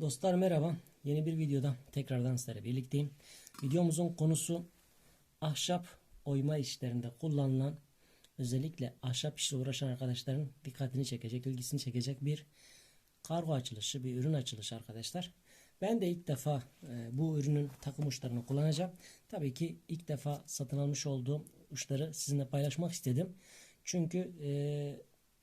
Dostlar merhaba. Yeni bir videoda tekrardan sizlerle birlikteyim. Videomuzun konusu ahşap oyma işlerinde kullanılan özellikle ahşap işle uğraşan arkadaşların dikkatini çekecek, ilgisini çekecek bir kargo açılışı, bir ürün açılışı arkadaşlar. Ben de ilk defa e, bu ürünün takım uçlarını kullanacağım. Tabii ki ilk defa satın almış olduğum uçları sizinle paylaşmak istedim. Çünkü e,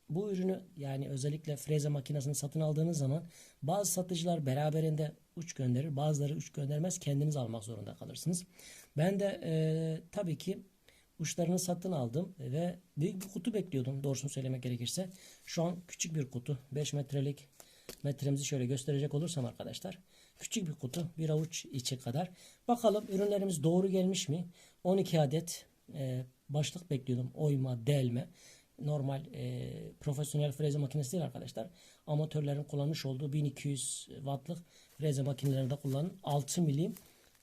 bu ürünü yani özellikle freze makinesini satın aldığınız zaman bazı satıcılar beraberinde uç gönderir. Bazıları uç göndermez. Kendiniz almak zorunda kalırsınız. Ben de e, tabii ki uçlarını satın aldım ve büyük bir kutu bekliyordum doğrusunu söylemek gerekirse. Şu an küçük bir kutu. 5 metrelik metremizi şöyle gösterecek olursam arkadaşlar. Küçük bir kutu. Bir avuç içi kadar. Bakalım ürünlerimiz doğru gelmiş mi? 12 adet e, başlık bekliyordum. Oyma, delme normal e, profesyonel freze makinesi değil arkadaşlar. Amatörlerin kullanmış olduğu 1200 wattlık freze makinelerinde kullanılan 6 milim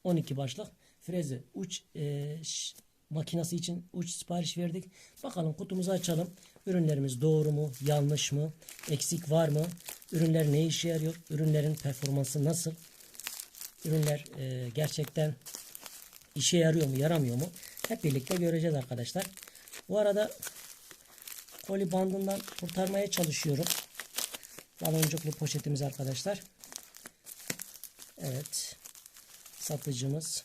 12 başlık freze uç e, makinesi için uç sipariş verdik. Bakalım kutumuzu açalım. Ürünlerimiz doğru mu, yanlış mı, eksik var mı? Ürünler ne işe yarıyor? Ürünlerin performansı nasıl? Ürünler e, gerçekten işe yarıyor mu, yaramıyor mu? Hep birlikte göreceğiz arkadaşlar. Bu arada koli bandından kurtarmaya çalışıyorum. Baloncuklu poşetimiz arkadaşlar. Evet. Satıcımız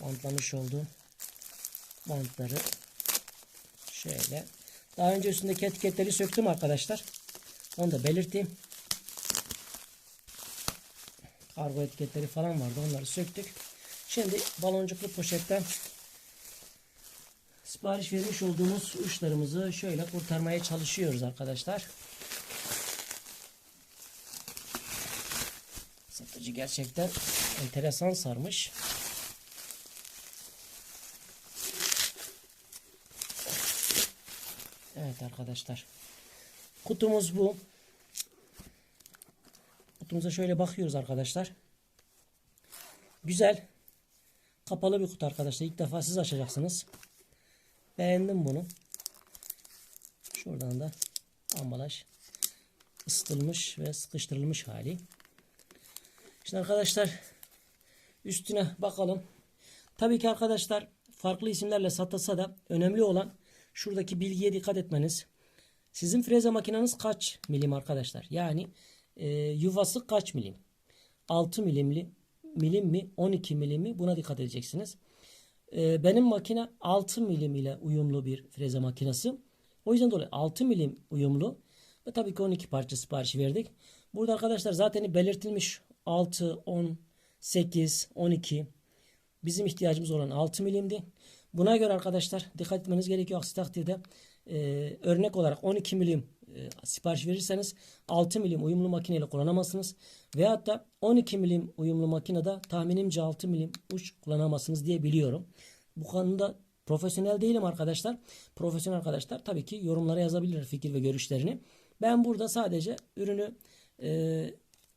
bantlamış olduğu bantları şöyle. Daha önce üstündeki etiketleri söktüm arkadaşlar. Onu da belirteyim. Kargo etiketleri falan vardı. Onları söktük. Şimdi baloncuklu poşetten Sipariş vermiş olduğumuz uçlarımızı şöyle kurtarmaya çalışıyoruz arkadaşlar. Satıcı gerçekten enteresan sarmış. Evet arkadaşlar. Kutumuz bu. Kutumuza şöyle bakıyoruz arkadaşlar. Güzel. Kapalı bir kutu arkadaşlar. İlk defa siz açacaksınız. Beğendim bunu. Şuradan da ambalaj ısıtılmış ve sıkıştırılmış hali. Şimdi arkadaşlar üstüne bakalım. Tabii ki arkadaşlar farklı isimlerle satılsa da önemli olan şuradaki bilgiye dikkat etmeniz. Sizin freze makineniz kaç milim arkadaşlar? Yani e, yuvası kaç milim? 6 milimli milim mi 12 milim mi buna dikkat edeceksiniz. Ee, benim makine 6 milim ile uyumlu bir freze makinesi. O yüzden dolayı 6 milim uyumlu. Ve tabii ki 12 parça sipariş verdik. Burada arkadaşlar zaten belirtilmiş 6, 10, 8, 12. Bizim ihtiyacımız olan 6 milimdi. Buna göre arkadaşlar dikkat etmeniz gerekiyor. Aksi takdirde e, örnek olarak 12 milim e, sipariş verirseniz 6 milim uyumlu makineyle kullanamazsınız. Veyahut da 12 milim uyumlu makinede tahminimce 6 milim uç kullanamazsınız diye biliyorum. Bu konuda profesyonel değilim arkadaşlar. Profesyonel arkadaşlar tabii ki yorumlara yazabilir fikir ve görüşlerini. Ben burada sadece ürünü e,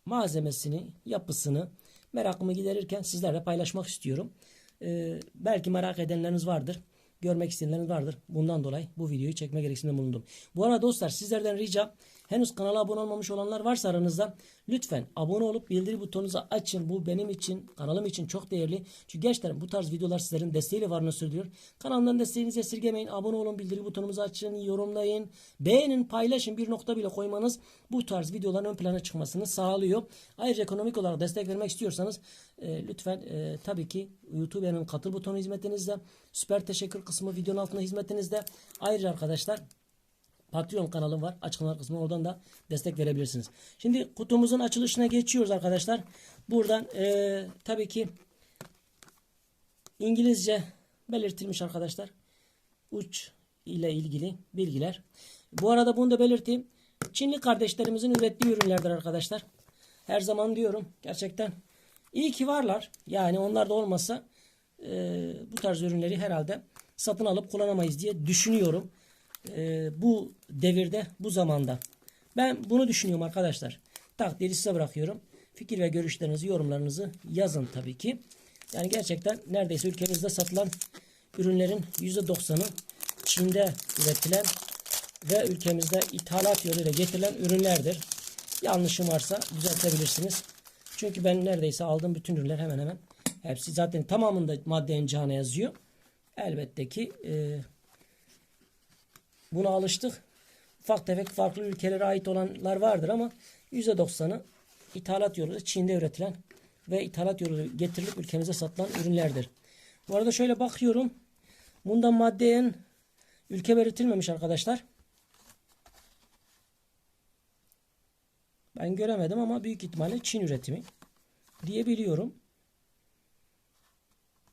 malzemesini, yapısını, merakımı giderirken sizlerle paylaşmak istiyorum. E, belki merak edenleriniz vardır görmek isteyenleriniz vardır. Bundan dolayı bu videoyu çekme gereksinimde bulundum. Bu arada dostlar sizlerden ricam henüz kanala abone olmamış olanlar varsa aranızda lütfen abone olup bildiri butonunuzu açın. Bu benim için kanalım için çok değerli. Çünkü gerçekten bu tarz videolar sizlerin desteğiyle varlığını sürdürüyor. Kanalımdan desteğinizi esirgemeyin. Abone olun, bildiri butonunuzu açın, yorumlayın, beğenin, paylaşın. Bir nokta bile koymanız bu tarz videoların ön plana çıkmasını sağlıyor. Ayrıca ekonomik olarak destek vermek istiyorsanız e, lütfen e, tabii ki YouTube'un katıl butonu hizmetinizde. Süper teşekkür kısmı videonun altında hizmetinizde. Ayrıca arkadaşlar Patreon kanalım var. Açıklamalar kısmına oradan da destek verebilirsiniz. Şimdi kutumuzun açılışına geçiyoruz arkadaşlar. Buradan e, tabii ki İngilizce belirtilmiş arkadaşlar. Uç ile ilgili bilgiler. Bu arada bunu da belirteyim. Çinli kardeşlerimizin ürettiği ürünlerdir arkadaşlar. Her zaman diyorum gerçekten iyi ki varlar. Yani onlar da olmasa e, bu tarz ürünleri herhalde satın alıp kullanamayız diye düşünüyorum. E, bu devirde, bu zamanda. Ben bunu düşünüyorum arkadaşlar. Takdiri size bırakıyorum. Fikir ve görüşlerinizi, yorumlarınızı yazın tabii ki. Yani gerçekten neredeyse ülkemizde satılan ürünlerin %90'ı Çin'de üretilen ve ülkemizde ithalat yoluyla getirilen ürünlerdir. Yanlışım varsa düzeltebilirsiniz. Çünkü ben neredeyse aldığım bütün ürünler hemen hemen hepsi zaten tamamında madde encana yazıyor. Elbette ki e, buna alıştık. Ufak tefek farklı ülkelere ait olanlar vardır ama %90'ı ithalat yoluyla Çin'de üretilen ve ithalat yoluyla getirilip ülkemize satılan ürünlerdir. Bu arada şöyle bakıyorum. Bundan maddeyen ülke belirtilmemiş arkadaşlar. Ben göremedim ama büyük ihtimalle Çin üretimi diyebiliyorum.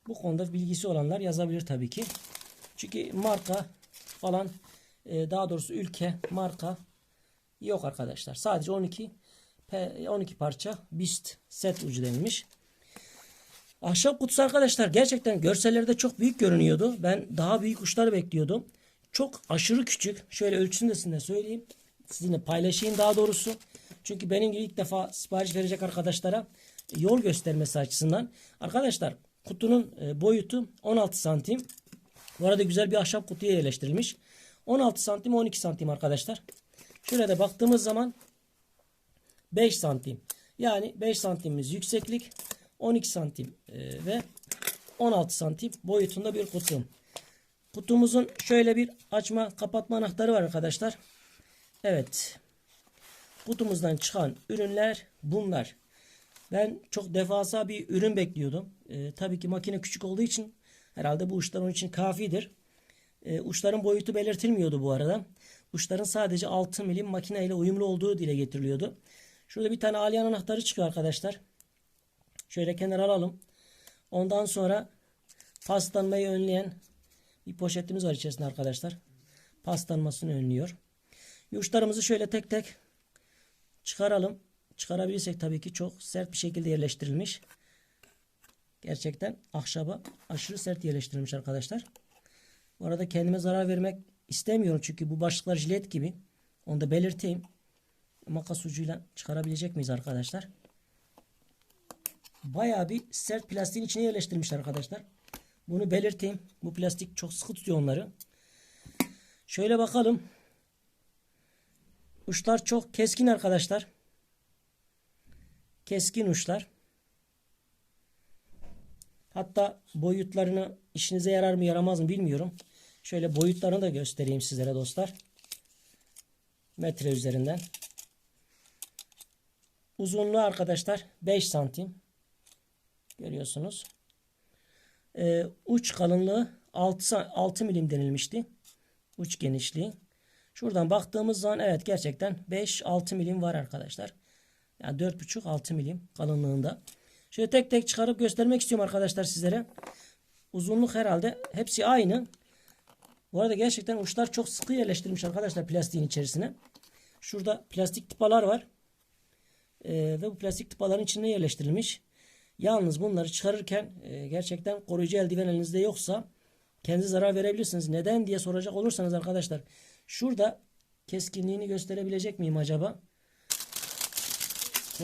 Bu konuda bilgisi olanlar yazabilir tabii ki. Çünkü marka falan e, daha doğrusu ülke marka yok arkadaşlar. Sadece 12 12 parça BIST set ucu denilmiş. Ahşap kutusu arkadaşlar gerçekten görsellerde çok büyük görünüyordu. Ben daha büyük uçları bekliyordum. Çok aşırı küçük. Şöyle ölçüsünü de size söyleyeyim. Sizinle paylaşayım daha doğrusu. Çünkü benim gibi ilk defa sipariş verecek arkadaşlara yol göstermesi açısından. Arkadaşlar kutunun e, boyutu 16 santim. Bu arada güzel bir ahşap kutuya yerleştirilmiş. 16 santim 12 santim arkadaşlar. Şöyle de baktığımız zaman 5 santim. Yani 5 santimimiz yükseklik 12 santim e, ve 16 santim boyutunda bir kutu. Kutumuzun şöyle bir açma kapatma anahtarı var arkadaşlar. Evet. Kutumuzdan çıkan ürünler bunlar. Ben çok devasa bir ürün bekliyordum. E, tabii ki makine küçük olduğu için herhalde bu uçlar onun için kafidir. E, uçların boyutu belirtilmiyordu bu arada. Uçların sadece 6 milim makine ile uyumlu olduğu dile getiriliyordu. Şurada bir tane alyan anahtarı çıkıyor arkadaşlar. Şöyle kenara alalım. Ondan sonra paslanmayı önleyen bir poşetimiz var içerisinde arkadaşlar. Paslanmasını önlüyor. Uçlarımızı şöyle tek tek çıkaralım. Çıkarabilirsek tabii ki çok sert bir şekilde yerleştirilmiş. Gerçekten ahşaba aşırı sert yerleştirilmiş arkadaşlar. Bu arada kendime zarar vermek istemiyorum çünkü bu başlıklar jilet gibi. Onu da belirteyim. Makas ucuyla çıkarabilecek miyiz arkadaşlar? Bayağı bir sert plastiğin içine yerleştirmişler arkadaşlar. Bunu belirteyim. Bu plastik çok sıkı tutuyor onları. Şöyle bakalım. Uçlar çok keskin arkadaşlar. Keskin uçlar. Hatta boyutlarını işinize yarar mı yaramaz mı bilmiyorum. Şöyle boyutlarını da göstereyim sizlere dostlar. Metre üzerinden. Uzunluğu arkadaşlar 5 santim. Görüyorsunuz. Ee, uç kalınlığı 6, 6 milim denilmişti. Uç genişliği. Şuradan baktığımız zaman evet gerçekten 5-6 milim var arkadaşlar. Yani 4,5-6 milim kalınlığında. Şöyle tek tek çıkarıp göstermek istiyorum arkadaşlar sizlere. Uzunluk herhalde hepsi aynı. Bu arada gerçekten uçlar çok sıkı yerleştirilmiş arkadaşlar plastiğin içerisine. Şurada plastik tıpalar var. Ee, ve bu plastik tıpaların içine yerleştirilmiş. Yalnız bunları çıkarırken e, gerçekten koruyucu eldiven elinizde yoksa kendi zarar verebilirsiniz. Neden diye soracak olursanız arkadaşlar şurada keskinliğini gösterebilecek miyim acaba?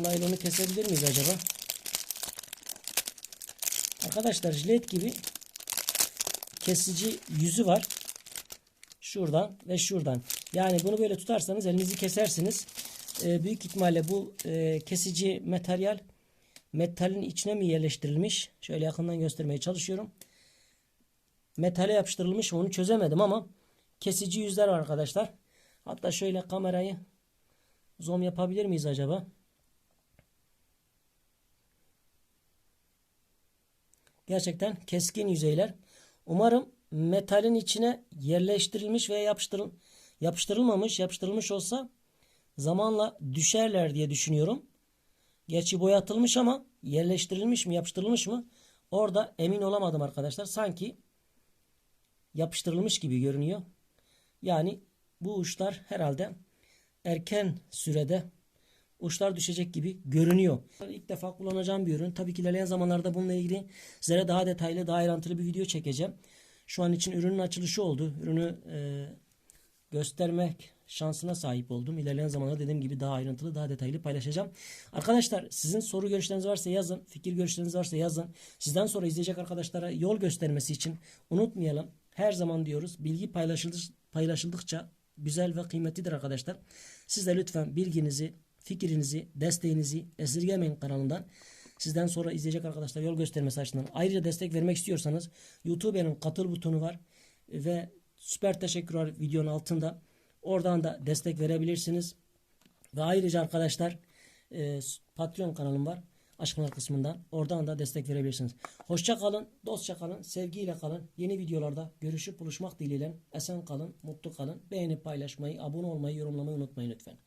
Naylonu kesebilir miyiz acaba? Arkadaşlar jilet gibi kesici yüzü var. Şuradan ve şuradan. Yani bunu böyle tutarsanız elinizi kesersiniz. Ee, büyük ihtimalle bu e, kesici materyal metalin içine mi yerleştirilmiş? Şöyle yakından göstermeye çalışıyorum. Metale yapıştırılmış onu çözemedim ama kesici yüzler var arkadaşlar. Hatta şöyle kamerayı zoom yapabilir miyiz acaba? Gerçekten keskin yüzeyler. Umarım metalin içine yerleştirilmiş veya yapıştırıl yapıştırılmamış, yapıştırılmış olsa zamanla düşerler diye düşünüyorum. Gerçi boyatılmış ama yerleştirilmiş mi, yapıştırılmış mı? Orada emin olamadım arkadaşlar. Sanki yapıştırılmış gibi görünüyor. Yani bu uçlar herhalde erken sürede uçlar düşecek gibi görünüyor. İlk defa kullanacağım bir ürün. Tabii ki ilerleyen zamanlarda bununla ilgili sizlere daha detaylı, daha ayrıntılı bir video çekeceğim. Şu an için ürünün açılışı oldu. Ürünü e, göstermek şansına sahip oldum. İlerleyen zamanlarda dediğim gibi daha ayrıntılı, daha detaylı paylaşacağım. Arkadaşlar sizin soru görüşleriniz varsa yazın. Fikir görüşleriniz varsa yazın. Sizden sonra izleyecek arkadaşlara yol göstermesi için unutmayalım. Her zaman diyoruz bilgi paylaşıldıkça güzel ve kıymetlidir arkadaşlar. Siz de lütfen bilginizi, fikrinizi, desteğinizi esirgemeyin kanalından. Sizden sonra izleyecek arkadaşlar yol göstermesi açısından. Ayrıca destek vermek istiyorsanız YouTube'nin katıl butonu var ve süper teşekkürler videonun altında. Oradan da destek verebilirsiniz. Ve ayrıca arkadaşlar e, Patreon kanalım var. Aşkınlar kısmından. Oradan da destek verebilirsiniz. Hoşça kalın, dostça kalın, sevgiyle kalın. Yeni videolarda görüşüp buluşmak dileğiyle. Esen kalın, mutlu kalın. Beğenip paylaşmayı, abone olmayı, yorumlamayı unutmayın lütfen.